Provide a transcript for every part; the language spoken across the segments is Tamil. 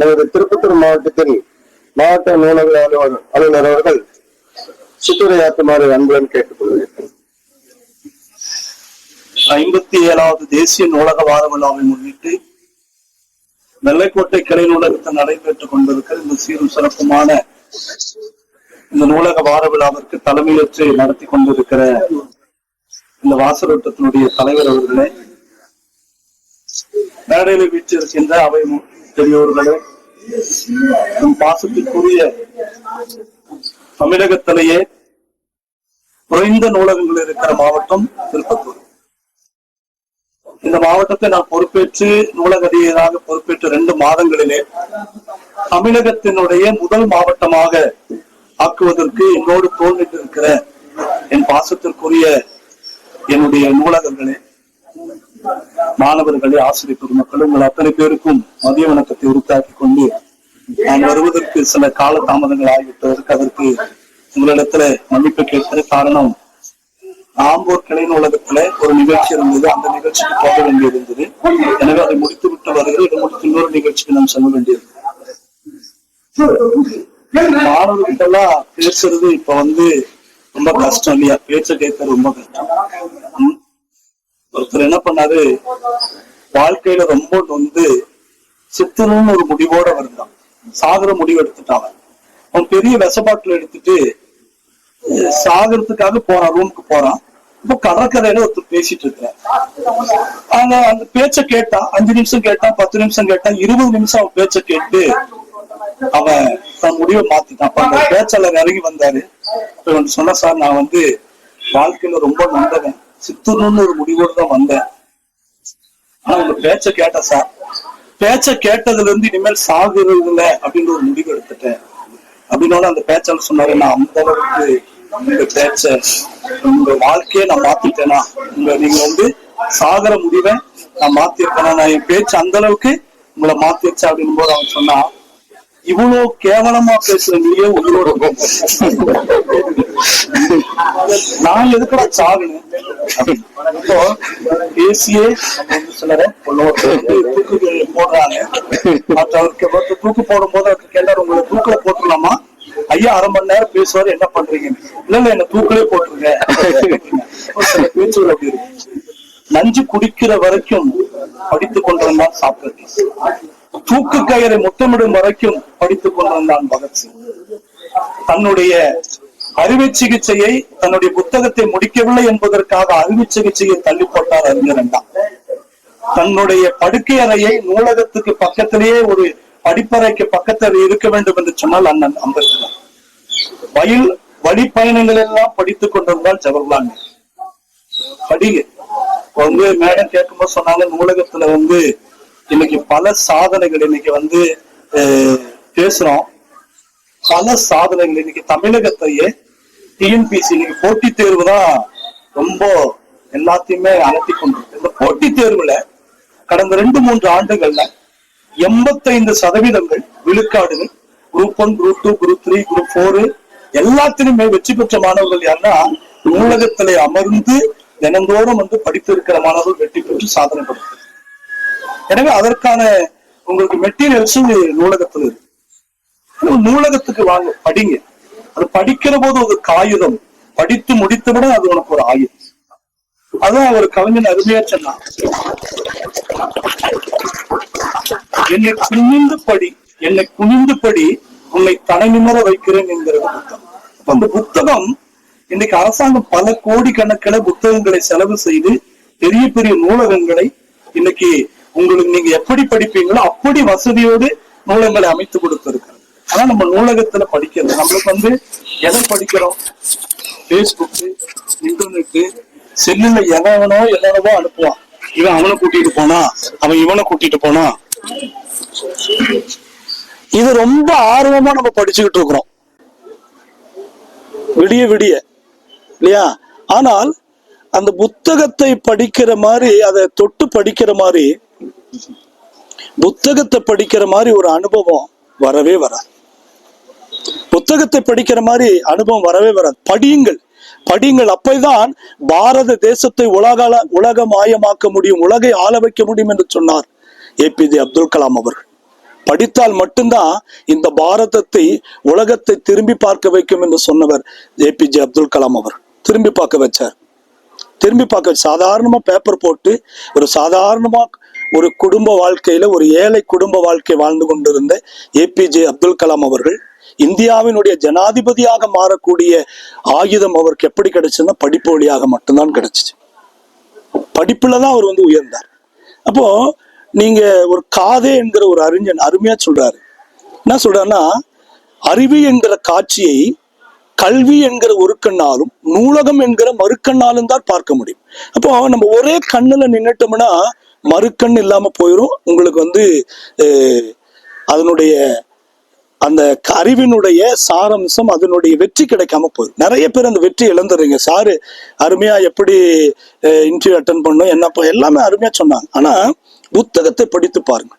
நமது திருப்பத்தூர் மாவட்டத்தில் மாவட்ட நூலக அலுவலர் அலுவலர் அவர்கள் சிற்றுரையாற்றுமாறு அன்புடன் கேட்டுக்கொள்கிறேன். ஐம்பத்தி ஏழாவது தேசிய நூலக வார விழாவை முன்னிட்டு வெள்ளைக்கோட்டை கிளை நூலகத்தில் நடைபெற்றுக் கொண்டிருக்கிற இந்த சீரும் சிறப்புமான இந்த நூலக வார விழாவிற்கு தலைமையேற்று நடத்தி கொண்டிருக்கிற இந்த வாசலோட்டத்தினுடைய தலைவர் அவர்களே மேடையில் வீற்றிருக்கின்ற அவை பெரியோர்களே நம் பாசத்திற்குரிய தமிழகத்திலேயே குறைந்த நூலகங்கள் இருக்கிற மாவட்டம் திருப்பத்தூர். இந்த மாவட்டத்தை நான் பொறுப்பேற்று நூலகதியராக பொறுப்பேற்ற ரெண்டு மாதங்களிலே தமிழகத்தினுடைய முதல் மாவட்டமாக ஆக்குவதற்கு என்னோடு தோன்றிட்டு இருக்கிற என் பாசத்திற்குரிய என்னுடைய நூலகங்களே மாணவர்களே ஆசிரியர் பெருமக்கள் உங்கள் அத்தனை பேருக்கும் மதிய வணக்கத்தை உறுத்தாக்கி கொண்டு நான் வருவதற்கு சில கால தாமதங்கள் ஆகிவிட்டதற்கு அதற்கு உங்களிடத்துல மன்னிப்பு கேட்பது காரணம் ஆம்பூர் கிளை நூலகத்துல ஒரு நிகழ்ச்சி இருந்தது. அந்த நிகழ்ச்சிக்கு போக வேண்டியிருந்தது. எனவே அதை முடித்து விட்டு வருகிற இதை முடித்து இன்னொரு நிகழ்ச்சிக்கு நாம் செல்ல வேண்டியது மாணவர்கள்ட்டெல்லாம் பேசுறது இப்ப வந்து ரொம்ப கஷ்டம் இல்லையா? பேச்ச கேட்க ரொம்ப கஷ்டம். ஒருத்தர் என்ன பண்ணாரு? வாழ்க்கையில ரொம்ப நொந்து சித்தணும்னு ஒரு முடிவோட வருந்தான் சாகுற முடிவு எடுத்துட்டான் அவன். அவன் பெரிய விஷப்பாட்டில் எடுத்துட்டு சாகிறதுக்காக போறான் ரூமுக்கு போறான். இப்ப கடற்கரையில ஒருத்தர் பேசிட்டு இருக்கிறார். அவங்க அந்த பேச்ச கேட்டான். அஞ்சு நிமிஷம் கேட்டான் பத்து நிமிஷம் கேட்டான். இருபது நிமிஷம் அவன் பேச்ச கேட்டு அவன் தன் முடிவை மாத்திட்டான். அப்ப அந்த பேச்சாளர் இறங்கி வந்தாரு. சொன்ன சார் நான் வந்து வாழ்க்கையில ரொம்ப நல்லவன் சித்தூர்னு ஒரு முடிவோடு தான் வந்தேன். ஆனா உங்க பேச்ச கேட்டேன் சார் பேச்ச கேட்டதுல இருந்து இனிமேல் சாகுறது இல்ல அப்படின்னு ஒரு முடிவு எடுத்துட்டேன். அப்படின்னோட அந்த பேச்சாளர் சொன்னாரு நான் அந்த அளவுக்கு உங்க பேச்ச உங்க வாழ்க்கையை நான் மாத்திட்டேனா? உங்க நீங்க வந்து சாகர முடிவை நான் மாத்திருக்கேனா நான் என் பேச்சு அந்த அளவுக்கு உங்களை மாத்திருச்சா? அப்படின்னும் போது அவன் சொன்னான் இவ்வளவு கேவலமா பேசுற நீயே உங்களோட நான் எதுக்குடா சாகணும்? அப்போ பேசியே நம்ம சிலரை தூக்கு போடுறாங்க. மற்றவருக்கு தூக்கு போடும் போது அவருக்கு கேட்டார் உங்களை தூக்குல போட்டுடலாமா ஐயா அரை மணி நேரம் பேசுவாரு என்ன பண்றீங்க இல்ல இல்ல என்ன தூக்கிலே போட்டுருங்க. சில பேச்சுகள் அப்படி இருக்கு. நஞ்சு குடிக்கிற வரைக்கும் படித்துக் கொண்டிருந்தா சாப்பிட்டு தூக்கு கயிறை முத்தமிடும் வரைக்கும் படித்துக் கொண்டிருந்தான் பகத்சிங் தன்னுடைய அறுவை சிகிச்சையை தன்னுடைய புத்தகத்தை முடிக்கவில்லை என்பதற்காக அறுவை சிகிச்சையை தள்ளி போட்டார் அறிஞர் தன்னுடைய படுக்கை அறையை நூலகத்துக்கு பக்கத்திலேயே ஒரு படிப்பறைக்கு பக்கத்தில் இருக்க வேண்டும் என்று சொன்னால் அண்ணன் அம்பேத்கர். வயல் வழி பயணங்கள் எல்லாம் படித்துக் கொண்டிருந்தால் ஜவஹர்லால் நேரு. படிங்க வந்து மேடம் கேட்கும்போது சொன்னாங்க நூலகத்துல வந்து இன்னைக்கு பல சாதனைகள் இன்னைக்கு வந்து பேசுறோம். பல சாதனைகள் இன்னைக்கு தமிழகத்தையே டிஎன்பிசி இன்னைக்கு போட்டித் தேர்வு தான் ரொம்ப எல்லாத்தையுமே அலட்டி கொண்டிருக்கு. இந்த போட்டித் தேர்வுல கடந்த ரெண்டு மூன்று ஆண்டுகள்ல எண்பத்தைந்து சதவீதங்கள் விழுக்காடுகள் group one group two group three group four எல்லாத்திலுமே வெற்றி பெற்ற மாணவர்கள் யாருன்னா நூலகத்திலே அமர்ந்து தினந்தோறும் வந்து படித்திருக்கிற மாணவர்கள் வெற்றி பெற்று சாதனை படுத்து எனவே அதற்கான உங்களுக்கு மெட்டீரியல்ஸ் நூலகத்துல இருக்கு. நூலகத்துக்கு வாங்க படிங்க. அது படிக்கிற போது ஒரு காகிதம் படித்து முடித்தவுடன் அது உனக்கு ஒரு ஆயுதம். அதான் ஒரு கவிஞன் அருமையா சொன்னான். என்னை குனிந்து படி என்னை குனிந்து படி உன்னை தலை நிமிர வைக்கிறேன் என்கிற புத்தகம். அப்ப அந்த புத்தகம் இன்னைக்கு அரசாங்கம் பல கோடி கணக்கில புத்தகங்களை செலவு செய்து பெரிய பெரிய நூலகங்களை இன்னைக்கு உங்களுக்கு நீங்க எப்படி படிப்பீங்களோ அப்படி வசதியோடு நூலகங்களை அமைத்து கொடுத்திருக்கிறது. ஆனா நம்ம நூலகத்துல படிக்கிறது. நம்மளுக்கு வந்து எதை படிக்கிறோம்? பேஸ்புக் இன்டர்நெட்டு செல்லுல எவனோ என்னென்னவோ அனுப்புவான். இவன் அவனை கூட்டிட்டு போனா அவன் இவனை கூட்டிட்டு போனா. இது ரொம்ப ஆர்வமா நம்ம படிச்சுக்கிட்டு இருக்கிறோம். விடிய விடிய. இல்லையா? ஆனால் அந்த புத்தகத்தை படிக்கிற மாதிரி அதை தொட்டு படிக்கிற மாதிரி புத்தகத்தை படிக்கிற மாதிரி ஒரு அனுபவம் வரவே வராது. புத்தகத்தை படிக்கிற மாதிரி அனுபவம் வரவே வராது. படியுங்கள். படியுங்கள். அப்பதான் பாரத தேசத்தை உலக உலகமாயமாக்க முடியும் உலகை ஆள வைக்க முடியும் என்று சொன்னார் A P J Abdul Kalam அவர்கள். படித்தால் மட்டும்தான் இந்த பாரதத்தை உலகத்தை திரும்பி பார்க்க வைக்கும் என்று சொன்னவர் A P J Abdul Kalam அவர் திரும்பி பார்க்க வச்சார். திரும்பி பார்க்க சாதாரணமா பேப்பர் போட்டு ஒரு சாதாரணமா ஒரு குடும்ப வாழ்க்கையில ஒரு ஏழை குடும்ப வாழ்க்கை வாழ்ந்து கொண்டிருந்த ஏபிஜே அப்துல் கலாம் அவர்கள் இந்தியாவினுடைய ஜனாதிபதியாக மாறக்கூடிய ஆயுதம் அவருக்கு எப்படி கிடைச்சதுன்னா படிப்பு வழியாக மட்டும்தான் கிடைச்சிச்சு. படிப்புல தான் அவர் வந்து உயர்ந்தார். அப்போ நீங்க ஒரு காதே என்கிற ஒரு அறிஞன் அருமையா சொல்றாரு. என்ன சொல்றாருன்னா அறிவு என்கிற காட்சியை கல்வி என்கிற ஒரு கண்ணாலும் நூலகம் என்கிற மறுக்கண்ணாலும் தான் பார்க்க முடியும். அப்போ நம்ம ஒரே கண்ணுல நின்னுட்டோம்னா மறுக்கண் இல்லாம போயிடும் உங்களுக்கு வந்து அதனுடைய அந்த அறிவினுடைய சாரம்சம் அதனுடைய வெற்றி கிடைக்காம போயிடும் நிறைய பேர் அந்த வெற்றி இழந்துடுறீங்க. சாரு அருமையா எப்படி இன்டர்வியூ அட்டன் பண்ணோம் என்னப்பா எல்லாமே அருமையா சொன்னாங்க. ஆனா புத்தகத்தை படித்து பாருங்க.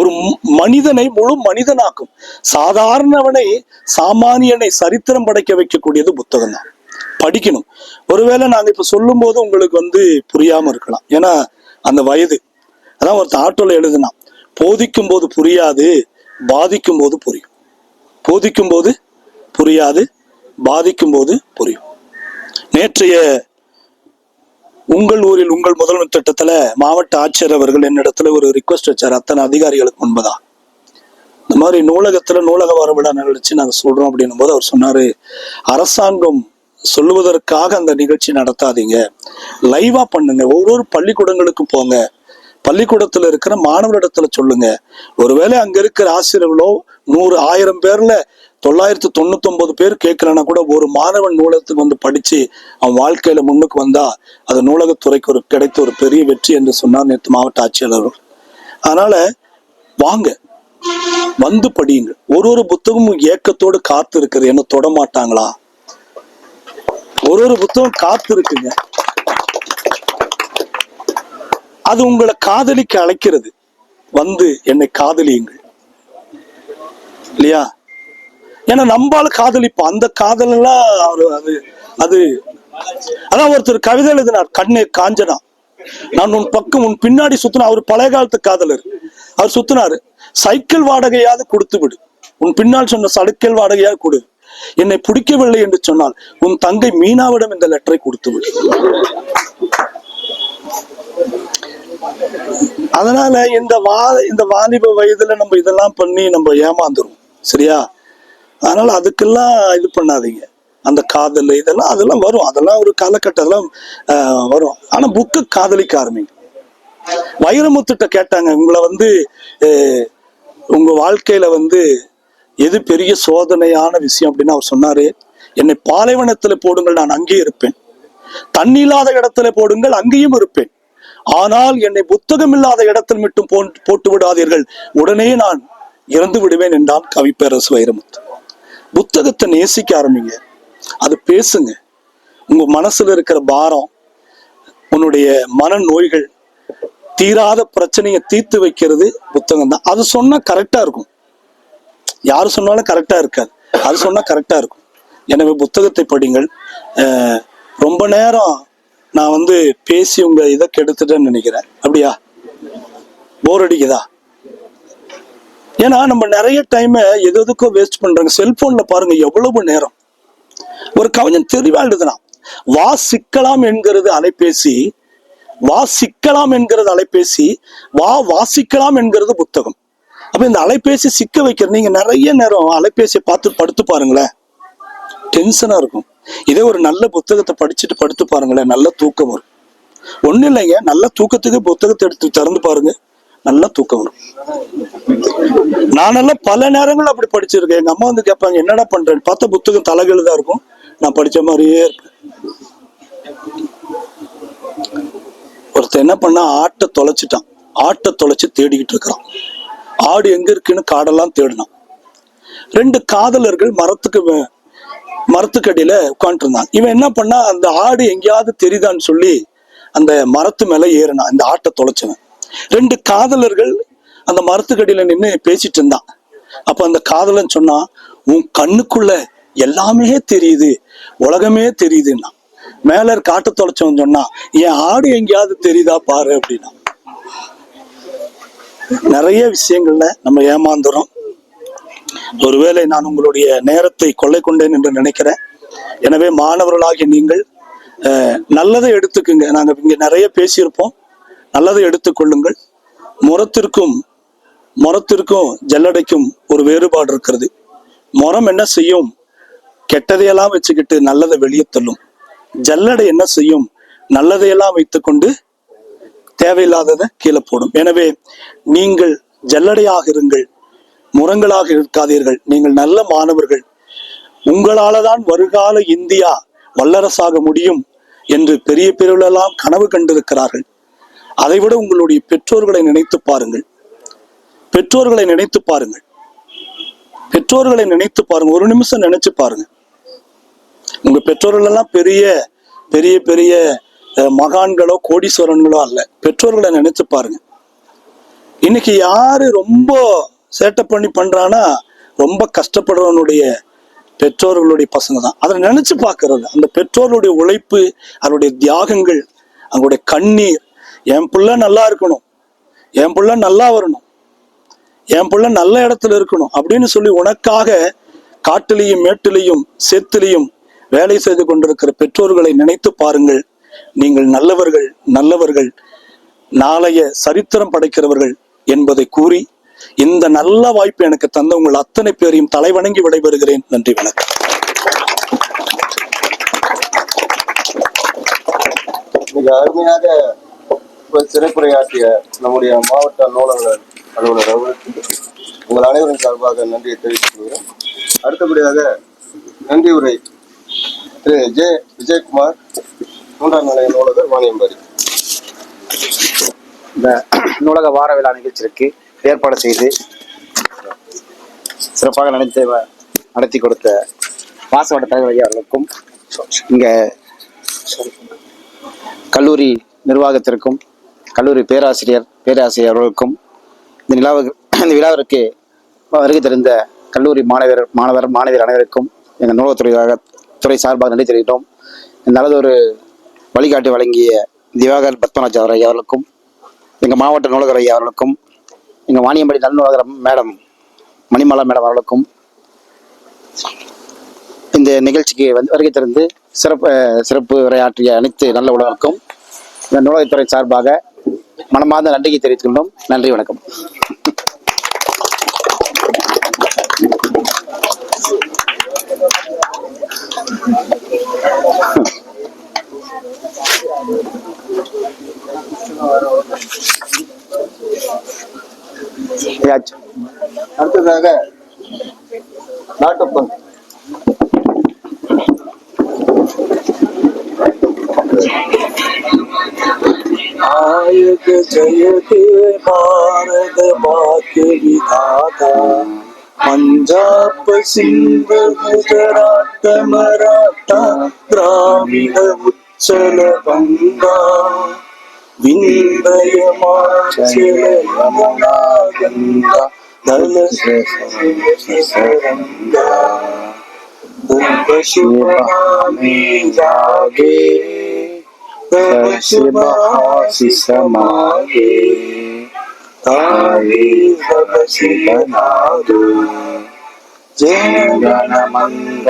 ஒரு மனிதனை முழு மனிதனாக்கும். சாதாரணவனை சாமானியனை சரித்திரம் படைக்க வைக்கக்கூடியது புத்தகம் தான் படிக்கணும். ஒருவேளை நாங்க இப்ப சொல்லும் போது உங்களுக்கு வந்து புரியாம இருக்கலாம். ஏன்னா அந்த வயது. அதான் ஒருத்தர் ஆட்டோல எழுதுனான். போதிக்கும் போது புரியாது பாதிக்கும் போது புரியும். போதிக்கும் போது புரியாது பாதிக்கும் போது புரியும். நேற்றைய உங்கள் ஊரில் உங்கள் முதல்வர் திட்டத்துல மாவட்ட ஆட்சியர் அவர்கள் என்னிடத்துல ஒரு ரிக்வஸ்ட் வச்சார். அத்தனை அதிகாரிகளுக்கு முன்பதா இந்த மாதிரி நூலகத்துல நூலக வார விழா நிகழ்ச்சி நாங்கள் சொல்றோம் அப்படின்னும் போது அவர் சொன்னாரு அரசாங்கம் சொல்லுவதற்காக அந்த நிகழ்ச்சி நடத்தாதீங்க. லைவா பண்ணுங்க. ஒவ்வொரு பள்ளிக்கூடங்களுக்கும் போங்க. பள்ளிக்கூடத்துல இருக்கிற மாணவரிடத்துல சொல்லுங்க. ஒருவேளை அங்க இருக்கிற ஆசிரியர்களோ நூறு ஆயிரம் பேர்ல தொள்ளாயிரத்து தொண்ணூத்தி ஒன்பது பேர் கேட்கலன்னா கூட ஒரு மாணவன் நூலகத்துக்கு வந்து படிச்சு அவன் வாழ்க்கையில முன்னுக்கு வந்தா அது நூலகத்துறைக்கு ஒரு கிடைத்த ஒரு பெரிய வெற்றி என்று சொன்னார் நேற்று மாவட்ட ஆட்சியாளர் அதனால வாங்க. வந்து படியுங்க ஒரு ஒரு புத்தகமும் ஏக்கத்தோடு காத்து இருக்கிறது என்ன தொட மாட்டாங்களா? ஒரு ஒரு புத்தகம் காத்து இருக்குங்க அது உங்களை காதலிக்க அழைக்கிறது. வந்து என்னை காதலியுங்கள். இல்லையா? ஏன்னா நம்பால காதலிப்போம். அந்த காதல் அவர் அது அது அதான் ஒருத்தர் கவிதை எழுதினார். கண்ணே காஞ்சனா. நான் உன் பக்கம் உன் பின்னாடி சுத்தின அவர் பழைய காலத்து காதலர். அவர் சுத்தினாரு. சைக்கிள் வாடகையாவது கொடுத்து விடு உன் பின்னால் சொன்ன சடுக்கல் வாடகையாவது கொடு. என்னை பிடிக்கவில்லை என்று சொன்னால் உன் தங்கை மீனாவிடம் இந்த லெட்டரை கொடுத்து விடு. அதனால இந்த வா இந்த வாலிப வயதுல நம்ம இதெல்லாம் பண்ணி நம்ம ஏமாந்துரும் சரியா? அதனால அதுக்கெல்லாம் இது பண்ணாதீங்க. அந்த காதல் இதெல்லாம் அதெல்லாம் வரும். அதெல்லாம் ஒரு காலகட்டத்தில் வரும். ஆனா புக்கு காதலிக்க ஆரம்பிங்க. வைரமுத்துட்ட கேட்டாங்க உங்களை வந்து உங்க வாழ்க்கையில வந்து எது பெரிய சோதனையான விஷயம் அப்படின்னு அவர் சொன்னாரு என்னை பாலைவனத்துல போடுங்கள் நான் அங்கே இருப்பேன். தண்ணி இல்லாத இடத்துல போடுங்கள் அங்கேயும் இருப்பேன். ஆனால் என்னை புத்தகம் இல்லாத இடத்தில் மட்டும் போன்- போட்டு விடாதீர்கள். உடனே நான் இறந்து விடுவேன் என்றான் கவிப்பேரசு வைரமுத்து. புத்தகத்தை நேசிக்க ஆரம்பிங்க. அது பேசுங்க. உங்க மனசுல இருக்கிற பாரம் உன்னுடைய மன நோய்கள் தீராத பிரச்சனையை தீர்த்து வைக்கிறது புத்தகம் தான் அது சொன்னா கரெக்டா இருக்கும். யார் சொன்னாலும் கரெக்டா இருக்காது. அது சொன்னா கரெக்டா இருக்கும். எனவே புத்தகத்தை படிங்கள். அஹ், ரொம்ப நேரம் நான் வந்து பேசி உங்க இதை கெடுத்துட்டேன்னு நினைக்கிறேன். அப்படியா? போர் அடிக்குதா? ஏன்னா நம்ம நிறைய டைமை எது எதுக்கோ வேஸ்ட் பண்றாங்க. செல்போன்ல பாருங்க எவ்வளவு நேரம். ஒரு கவிஞன் தெளிவா வா வாசிக்கலாம் என்கிறது அலைபேசி வாசிக்கலாம் என்கிறது அலைபேசி வா வாசிக்கலாம் என்கிறது புத்தகம். அப்போ இந்த அலைபேசி சிக்க வைக்கிற நீங்க நிறைய நேரம் அலைபேசியை பார்த்து படுத்து பாருங்களேன். டென்ஷனா இருக்கும். இதே ஒரு நல்ல புத்தகத்தை படிச்சுட்டு படுத்து பாருங்களேன். நல்ல தூக்கம் வரும். ஒண்ணும் இல்லைங்க. நல்ல தூக்கத்துக்கு புத்தகத்தை எடுத்து திறந்து பாருங்க. நல்ல தூக்கம் வரும். நானெல்லாம் பல நேரங்கள் அப்படி படிச்சிருக்கேன். எங்க அம்மா வந்து கேட்பாங்க என்னடா பண்றேன்னு? பார்த்தா புத்தகம் தலைகீழா இருக்கும். நான் படிச்ச மாதிரியே இருப்பேன். ஒருத்தன் என்ன பண்ணா ஆட்டை தொலைச்சிட்டான். ஆட்டை தொலைச்சு தேடிக்கிட்டு இருக்கிறான். ஆடு எங்க இருக்குன்னு காடெல்லாம் தேடினான். ரெண்டு காதலர்கள் மரத்துக்கு மரத்துக்கடியில உட்காந்துருந்தான் இவன் என்ன பண்ணா அந்த ஆடு எங்கேயாவது தெரியுதான்னு சொல்லி அந்த மரத்து மேல ஏறினான். இந்த ஆட்டை தொலைச்சவன். ரெண்டு காதலர்கள் அந்த மரத்துக்கடியில நின்று பேசிட்டு இருந்தான். அப்ப அந்த காதலன் சொன்னா உன் கண்ணுக்குள்ள எல்லாமே தெரியுது உலகமே தெரியுதுன்னா மேல இருக்க ஆட்டை தொலைச்சவன் சொன்னா என் ஆடு எங்கேயாவது தெரியுதா பாரு அப்படின்னா நிறைய விஷயங்கள்ல நம்ம ஏமாந்துறோம். ஒருவேளை நான் உங்களுடைய நேரத்தை கொள்ளை கொண்டேன் என்று நினைக்கிறேன். எனவே மாணவர்களாகிய நீங்கள் நல்லதை எடுத்துக்குங்க. நாங்கள் இங்கே நிறைய பேசியிருப்போம். நல்லதை எடுத்துக்கொள்ளுங்கள் முரத்திற்கும் முரத்திற்கும் ஜல்லடைக்கும் ஒரு வேறுபாடு இருக்கிறது. முரம் என்ன செய்யும்? கெட்டதையெல்லாம் வச்சுக்கிட்டு நல்லதை வெளியே தள்ளும். ஜல்லடை என்ன செய்யும்? நல்லதையெல்லாம் வைத்துக்கொண்டு தேவையில்லாததை கீழே போடும். எனவே நீங்கள் ஜல்லடையாக இருங்கள் முரங்களாக இருக்காதீர்கள். நீங்கள் நல்ல மாணவர்கள். உங்களாலதான் வருகால இந்தியா வல்லரசாக முடியும் என்று பெரிய பெருவிலெல்லாம் கனவு கண்டிருக்கிறார்கள். அதைவிட உங்களுடைய பெற்றோர்களை நினைத்து பாருங்கள். பெற்றோர்களை நினைத்து பாருங்கள். பெற்றோர்களை நினைத்து பாருங்க ஒரு நிமிஷம் நினைச்சு பாருங்க உங்க பெற்றோர்கள் எல்லாம் பெரிய பெரிய பெரிய மகான்களோ கோடீஸ்வரன்களோ அல்ல. பெற்றோர்களை நினைச்சு பாருங்க. இன்னைக்கு யாரு ரொம்ப சேட்டை பண்ணி பண்றானா ரொம்ப கஷ்டப்படுறவனுடைய பெற்றோர்களுடைய பசங்க தான். அதை நினைச்சு பார்க்கறது. அந்த பெற்றோர்களுடைய உழைப்பு அவருடைய தியாகங்கள் அவங்களுடைய கண்ணீர் என் பிள்ளை நல்லா இருக்கணும். என் பிள்ளை நல்லா வரணும். என் பிள்ளை நல்ல இடத்துல இருக்கணும் அப்படின்னு சொல்லி உனக்காக காட்டிலையும் மேட்டிலையும் சேத்திலையும் வேலை செய்து கொண்டிருக்கிற பெற்றோர்களை நினைத்து பாருங்கள். நீங்கள் நல்லவர்கள் நல்லவர்கள் நாளைய சரித்திரம் படைக்கிறவர்கள் என்பதை கூறி இந்த நல்ல வாய்ப்பு எனக்கு தந்த உங்கள் அத்தனை பேரையும் தலைவணங்கி விடைபெறுகிறேன். நன்றி வணக்கம். மிக அருமையாக ஒரு சிறப்புரையாற்றிய நம்முடைய மாவட்ட நூலகர் அலுவலர் அவர்களுக்கு உங்கள் அனைவரின் சார்பாக நன்றியை தெரிவித்துக் கொள்கிறேன். அடுத்தபடியாக நன்றி உரை திரு ஜே விஜயகுமார் மூன்றாம் நிலைய நூலகர் வாணியம்பாடி இந்த நூலக வார விழா நிகழ்ச்சிக்கு ஏற்பாடு செய்து சிறப்பாக நடத்தி நடத்தி கொடுத்த மாசவட்ட தலைவர் ஐயா அவர்களுக்கும் இங்கே கல்லூரி நிர்வாகத்திற்கும் கல்லூரி பேராசிரியர் பேராசிரியர் அவர்களுக்கும் இந்த நிலாவுக்கு இந்த விழாவிற்கு வருகை தெரிந்த கல்லூரி மாணவர் மாணவர் மாணவியர் அனைவருக்கும் எங்கள் நூலகத்துறை துறை சார்பாக நன்றி தெரிவித்தோம் இந்த ஒரு வழிகாட்டி வழங்கிய திவாகர் பத்மராஜ் அவர் ஐயா அவர்களுக்கும் எங்கள் மாவட்ட நூலகர் ஐயா அவர்களுக்கும் எங்கள் வாணியம்படி நல்நூலகர் மேடம் மணிமாலா மேடம் அவர்களுக்கும் இந்த நிகழ்ச்சிக்கு வந்து வருகை திறந்து சிறப்பு சிறப்பு உரையாற்றிய அனைத்து நல்ல உலகருக்கும் இந்த நூலகத்துறை சார்பாக மனமார்ந்த நன்றியை தெரிவித்துக்கொண்டோம் நன்றி வணக்கம் Thank you. आयुग जयते भारत वाक्य विधाता पंजाब सिंह गुजरात मराठा द्राविड ചലവങ്കാ വിന്ദയമാചലയമുനാഗംഗ നലസരംഗ ദുർവശുഭാമേ ജാഗേ ദുർവശുഭാസി സമാഗേ താഴെ ഭവശിലനാദൂ ஜனமங்கலயாயக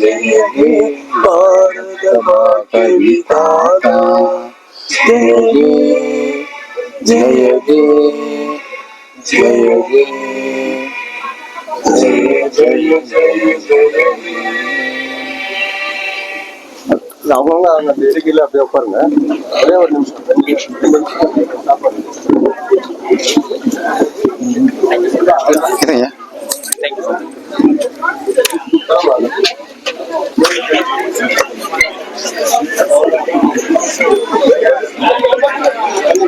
ஜெயனே பாரத மாதவிதாதா ஜெயனே ஜெயனே ஜெயனே ஜெய ஜெய ஜெய ஜெயனே அவங்க அந்த நெருக்கில அப்படியே உட்காருங்க ஒரே ஒரு நிமிஷம் ரெண்டு நிமிஷம் Thank you.